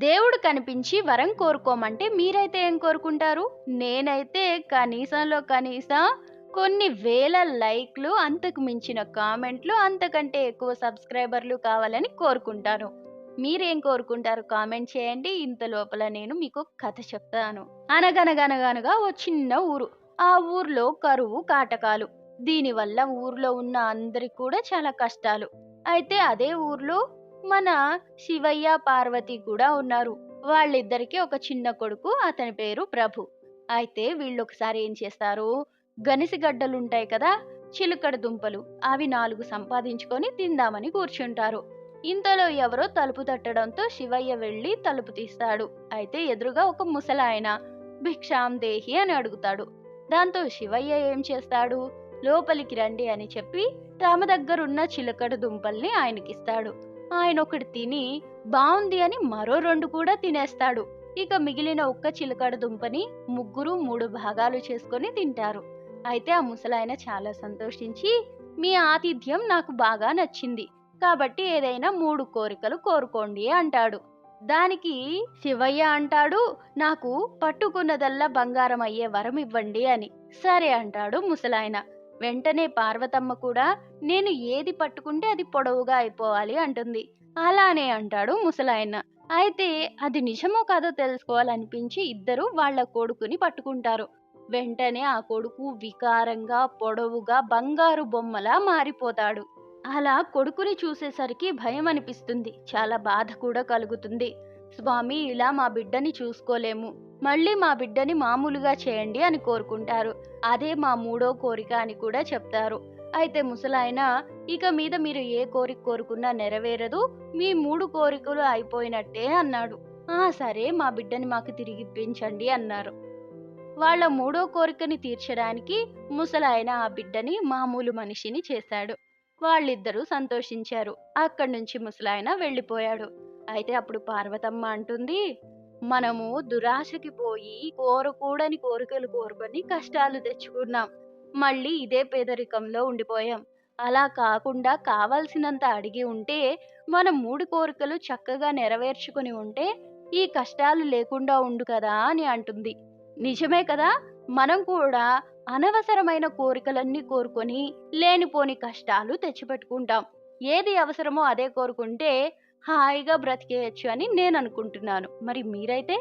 దేవుడు కనిపించి వరం కోరుకోమంటే మీరైతే ఏం కోరుకుంటారు? నేనైతే కనీసంలో కనీసం కొన్ని వేల లైక్లు అంతకు మించిన కామెంట్లు అంతకంటే ఎక్కువ సబ్స్క్రైబర్లు కావాలని కోరుకుంటాను. మీరేం కోరుకుంటారు కామెంట్ చేయండి. ఇంత లోపల నేను మీకు కథ చెప్తాను. అనగనగనగనగా ఓ చిన్న ఊరు. ఆ ఊర్లో కరువు కాటకాలు. దీనివల్ల ఊర్లో ఉన్న అందరికి కూడా చాలా కష్టాలు. అయితే అదే ఊర్లో మన శివయ్య పార్వతి కూడా ఉన్నారు. వాళ్ళిద్దరికి ఒక చిన్న కొడుకు అతని పేరు ప్రభు. అయితే వీళ్ళు ఒకసారి ఏం చేస్తారు? గనిసిగడ్డలుంటాయి కదా చిలుకడ దుంపలు అవి నాలుగు సంపాదించుకొని తిందామని కూర్చుంటారు. ఇంతలో ఎవరో తలుపు తట్టడంతో శివయ్య వెళ్ళి తలుపు తీస్తాడు. అయితే ఎదురుగా ఒక ముసలాయన భిక్షాం దేహి అని అడుగుతాడు. దాంతో శివయ్య ఏం చేస్తాడు? లోపలికి రండి అని చెప్పి తమ దగ్గరున్న చిలకడ దుంపల్ని ఆయనకిస్తాడు. ఆయన ఒకటి తిని బాగుంది అని మరో రెండు కూడా తినేస్తాడు. ఇక మిగిలిన ఒక్క చిలకడ దుంపని ముగ్గురు మూడు భాగాలు చేసుకొని తింటారు. అయితే ఆ ముసలాయన చాలా సంతోషించి మీ ఆతిథ్యం నాకు బాగా నచ్చింది. కాబట్టి ఏదైనా మూడు కోరికలు కోరుకోండి అంటాడు. దానికి శివయ్య అంటాడు నాకు పట్టుకున్నదల్లా బంగారం అయ్యే వరం ఇవ్వండి అని. సరే అంటాడు ముసలాయన. వెంటనే పార్వతమ్మ కూడా నేను ఏది పట్టుకుంటే అది పొడవుగా అయిపోవాలి అంటుంది. అలానే అంటాడు ముసలాయన. అయితే అది నిజమో కాదో తెలుసుకోవాలనిపించి ఇద్దరు వాళ్ళ కొడుకుని పట్టుకుంటారు. వెంటనే ఆ కొడుకు వికారంగా పొడవుగా బంగారు బొమ్మలా మారిపోతాడు. అలా కొడుకుని చూసేసరికి భయం అనిపిస్తుంది. చాలా బాధ కూడా కలుగుతుంది. స్వామి ఇలా మా బిడ్డని చూసుకోలేము. మళ్ళీ మా బిడ్డని మామూలుగా చేయండి అని కోరుకుంటారు. అదే మా మూడో కోరిక అని కూడా చెప్తారు. అయితే ముసలాయన ఇక మీద మీరు ఏ కోరిక కోరుకున్నా నెరవేరదు. మీ మూడు కోరికలు అయిపోయినట్టే అన్నాడు. ఆ సరే మా బిడ్డని మాకు తిరిగి ఇప్పించండి అన్నారు. వాళ్ళ మూడో కోరికని తీర్చడానికి ముసలాయన ఆ బిడ్డని మామూలు మనిషిని చేశాడు. వాళ్ళిద్దరూ సంతోషించారు. అక్కడి నుంచి ముసలాయన వెళ్ళిపోయాడు. అయితే అప్పుడు పార్వతమ్మ అంటుంది మనము దురాశకి పోయి కోరకూడని కోరికలు కోరుకొని కష్టాలు తెచ్చుకున్నాం. మళ్ళీ ఇదే పేదరికంలో ఉండిపోయాం. అలా కాకుండా కావాల్సినంత అడిగి ఉంటే మన మూడు కోరికలు చక్కగా నెరవేర్చుకుని ఉంటే ఈ కష్టాలు లేకుండా ఉండు కదా అని అంటుంది. నిజమే కదా? మనం కూడా అనవసరమైన కోరికలన్నీ కోరుకొని లేనిపోని కష్టాలు తెచ్చిపెట్టుకుంటాం. ఏది అవసరమో అదే కోరుకుంటే హాయిగా బ్రతికేయచ్చు అని నేను అనుకుంటున్నాను మరి మీరైతే?